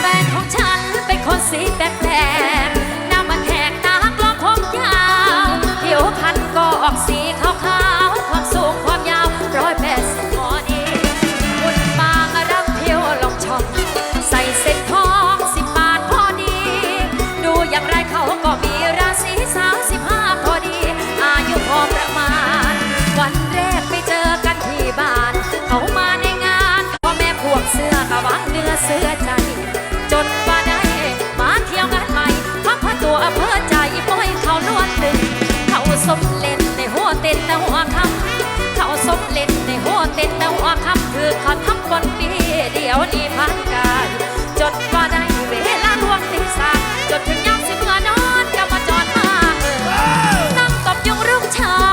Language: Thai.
แฟนของฉันเป็นคนสีแปลกๆหน้ามันแหกตากลมผมยาวผิวพรรณก็ออกสีขาวๆ ความสูงความยาวร้อยแปดสิบพอดีหุ่นบางรักเพียวลองช่องใส่เส้นทองสิบบาทพอดี ดูอย่างไรเขาก็มีราศีสาวสิบห้าพอดี อายุพอประมาณ วันแรกไปเจอกันที่บ้าน เขามาในงานพ่อแม่พวกเสื้อกะวังเนื้อเสื้อใจ สมเล่นในหัวเต้นแต่หัวคำเขาสมเล่นในหัวเต้นแต่หัวคำคือเขาทำบนปีเดียวนีผ่านกานจดก็ได้เวลาล่วงตีสามจดถึงยามสิเมื่อนอนก็มาจอดมาเออนั่งตบยุงรุ่งเช้า